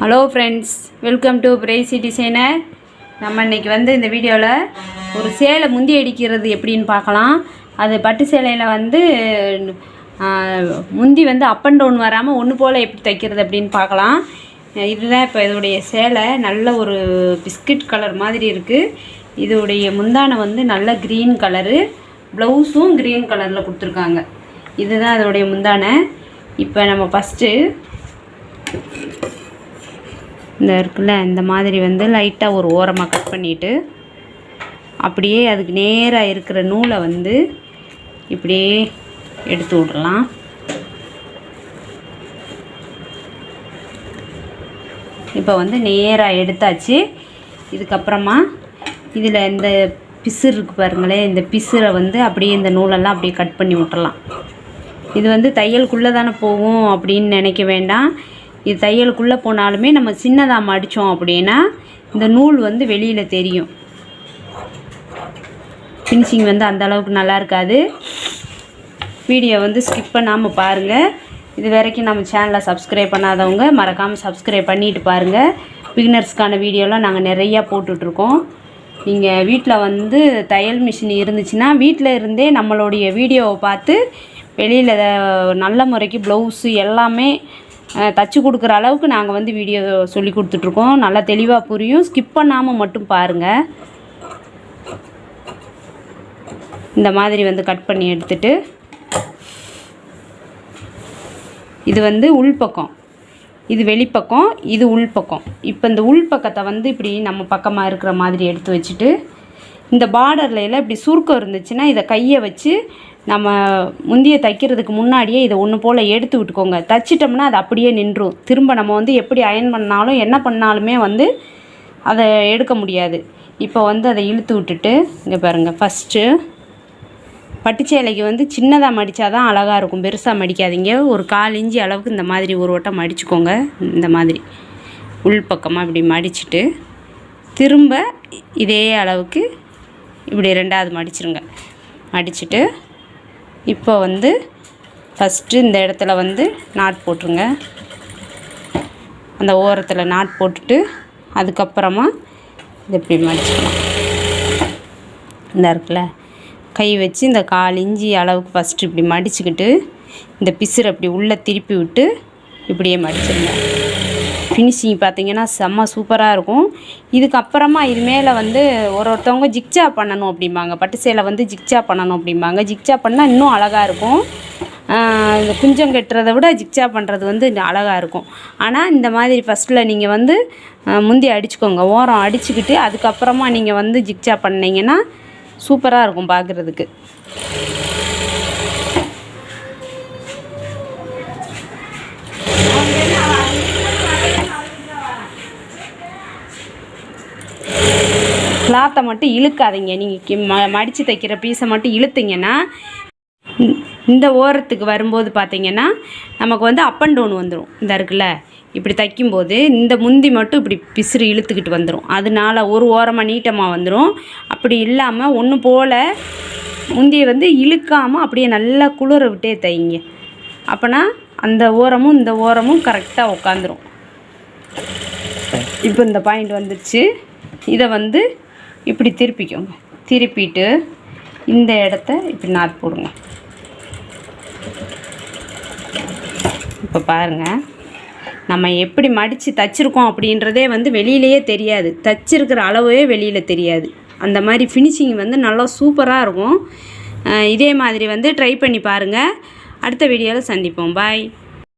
Hello friends welcome to pricy designer நம்ம இன்னைக்கு வந்து இந்த வீடியோவில் ஒரு சேலை முந்தி அடிக்கிறது எப்படின்னு பார்க்கலாம். அது பட்டு சேலையில் வந்து முந்தி வந்து அப் அண்ட் டவுன் வராமல் ஒன்று போல் எப்படி தைக்கிறது அப்படின்னு பார்க்கலாம். இதுதான் இப்போ இதோடைய சேலை. நல்ல ஒரு பிஸ்கட் கலர் மாதிரி இருக்குது இதோடைய முந்தானை வந்து நல்ல க்ரீன் கலரு ப்ளவுஸும் க்ரீன் கலரில் கொடுத்துருக்காங்க. இதுதான் அதோடைய முந்தானை. இப்போ நம்ம ஃபஸ்ட்டு இந்த இருக்குல்ல இந்த மாதிரி வந்து லைட்டாக ஒரு ஓரமாக கட் பண்ணிவிட்டு அப்படியே அதுக்கு நேராக இருக்கிற நூலை வந்து இப்படியே எடுத்து விடலாம். இப்போ வந்து நேராக எடுத்தாச்சு. இதுக்கப்புறமா இதில் இந்த பிசுறு இருக்கு பாருங்களேன் இந்த பிசுரை வந்து அப்படியே இந்த நூலெல்லாம் அப்படியே கட் பண்ணி விட்டுறலாம். இது வந்து தையலுக்குள்ளே தானே போகும் அப்படின்னு நினைக்க வேண்டாம். இது தையலுக்குள்ளே போனாலுமே நம்ம சின்னதாக மடித்தோம் அப்படின்னா இந்த நூல் வந்து வெளியில் தெரியும். ஃபினிஷிங் வந்து அந்த அளவுக்கு நல்லா இருக்காது. வீடியோ வந்து ஸ்கிப் பண்ணாமல் பாருங்கள் இது வரைக்கும் நம்ம சேனலை சப்ஸ்கிரைப் பண்ணாதவங்க மறக்காமல் சப்ஸ்கிரைப் பண்ணிட்டு பாருங்கள் பிகினர்ஸ்க்கான வீடியோலாம் நாங்கள் நிறையா போட்டுட்ருக்கோம். நீங்கள் வீட்டில் வந்து தையல் மிஷின் இருந்துச்சுன்னா வீட்டில் இருந்தே நம்மளுடைய வீடியோவை பார்த்து வெளியில் நல்ல முறைக்கு ப்ளவுஸு எல்லாமே தச்சு கொடுக்குற அளவுக்கு நாங்கள் வந்து வீடியோ சொல்லி கொடுத்துட்ருக்கோம். நல்லா தெளிவாக புரியும். ஸ்கிப் பண்ணாமல் மட்டும் பாருங்கள் இந்த மாதிரி வந்து கட் பண்ணி எடுத்துட்டு. இது வந்து உள்பக்கம். இது வெளிப்பக்கம் இது உள்பக்கம். இப்போ இந்த உள்பக்கத்தை வந்து இப்படி நம்ம பக்கமாக இருக்கிற மாதிரி எடுத்து வச்சுட்டு இந்த பார்டரில் எல்லாம் இப்படி சுருக்கம் இருந்துச்சுன்னா இதை கையை வச்சு நம்ம முந்திய தைக்கிறதுக்கு முன்னாடியே இதை ஒன்று போல் எடுத்து விட்டுக்கோங்க. தச்சிட்டோம்னா அது அப்படியே நின்றும். திரும்ப நம்ம வந்து எப்படி அயன் பண்ணாலும் என்ன பண்ணாலுமே வந்து அதை எடுக்க முடியாது. இப்போ வந்து அதை இழுத்து விட்டுட்டு இங்கே பாருங்கள் ஃபஸ்ட்டு பட்டுச்சேலைக்கு வந்து சின்னதாக மடித்தா தான் அழகாக இருக்கும். பெருசாக மடிக்காதீங்க. ஒரு கால் இஞ்சி அளவுக்கு இந்த மாதிரி ஒரு வட்டம் மடிச்சுக்கோங்க. இந்த மாதிரி. உள்பக்கமாக இப்படி மடிச்சுட்டு திரும்ப இதே அளவுக்கு இப்படி ரெண்டாவது மடிச்சிருங்க. மடிச்சுட்டு இப்போ வந்து ஃபஸ்ட்டு இந்த இடத்துல வந்து நாட் போட்டுருங்க. அந்த ஓரத்தில் நாட் போட்டுட்டு அதுக்கப்புறமா இதை இப்படி மடிச்சுக்கலாம். இந்த இருக்குல்ல? கை வச்சு இந்த கால் இஞ்சி அளவுக்கு ஃபஸ்ட்டு இப்படி மடிச்சுக்கிட்டு இந்த பிசுறு அப்படி உள்ளே திருப்பி விட்டு இப்படியே மடிச்சிருங்க. ஃபினிஷிங் பார்த்தீங்கன்னா செம்ம சூப்பராக இருக்கும். இதுக்கப்புறமா இது மேலே வந்து ஒரு ஒருத்தவங்க ஜிக்ஜா பண்ணணும் அப்படிம்பாங்க. பட்டு சேலை வந்து ஜிக்ஜா பண்ணணும் அப்படிம்பாங்க. ஜிக்ஜா பண்ணால் இன்னும் அழகாக இருக்கும். இந்த குஞ்சம் கட்டுறதை விட ஜிக்ஜா பண்ணுறது வந்து அழகாக இருக்கும். ஆனால் இந்த மாதிரி ஃபஸ்ட்டில் நீங்கள் வந்து முந்தி அடிச்சுக்கோங்க. ஓரம் அடிச்சுக்கிட்டு அதுக்கப்புறமா நீங்கள் வந்து ஜிக்ஜா பண்ணீங்கன்னா சூப்பராக இருக்கும் பார்க்குறதுக்கு கிளாத்தை மட்டும் இழுக்காதீங்க. நீங்கள் ம மடித்து தைக்கிற பீஸை மட்டும் இழுத்தீங்கன்னா இந்த- ஓரத்துக்கு வரும்போது பார்த்தீங்கன்னா நமக்கு வந்து அப் அண்ட் டவுன் வந்துடும் இந்த இருக்குல்ல? இப்படி தைக்கும்போது இந்த முந்தி மட்டும் இப்படி பிசுறு இழுத்துக்கிட்டு வந்துடும் அதனால ஒரு ஓரமாக நீட்டமாக வந்துடும் அப்படி இல்லாமல் ஒன்று போல் முந்தியை வந்து இழுக்காமல் அப்படியே நல்லா குளிர விட்டே தைங்க. அப்போனா அந்த ஓரமும் இந்த ஓரமும் கரெக்டாக உட்காந்துரும் இப்போ இந்த பாயிண்ட் வந்துடுச்சு இதை வந்து இப்படி திருப்பிக்கோங்க. திருப்பிட்டு இந்த இடத்த இப்படி நாட் போடுங்க. இப்போ பாருங்கள் நம்ம எப்படி மடித்து தச்சிருக்கோம் அப்படின்றதே வந்து வெளியிலேயே தெரியாது. தச்சிருக்கிற அளவே வெளியில் தெரியாது. அந்த மாதிரி ஃபினிஷிங் வந்து நல்லா சூப்பராக இருக்கும். இதே மாதிரி வந்து ட்ரை பண்ணி பாருங்கள் அடுத்த வீடியோவில் சந்திப்போம். பாய்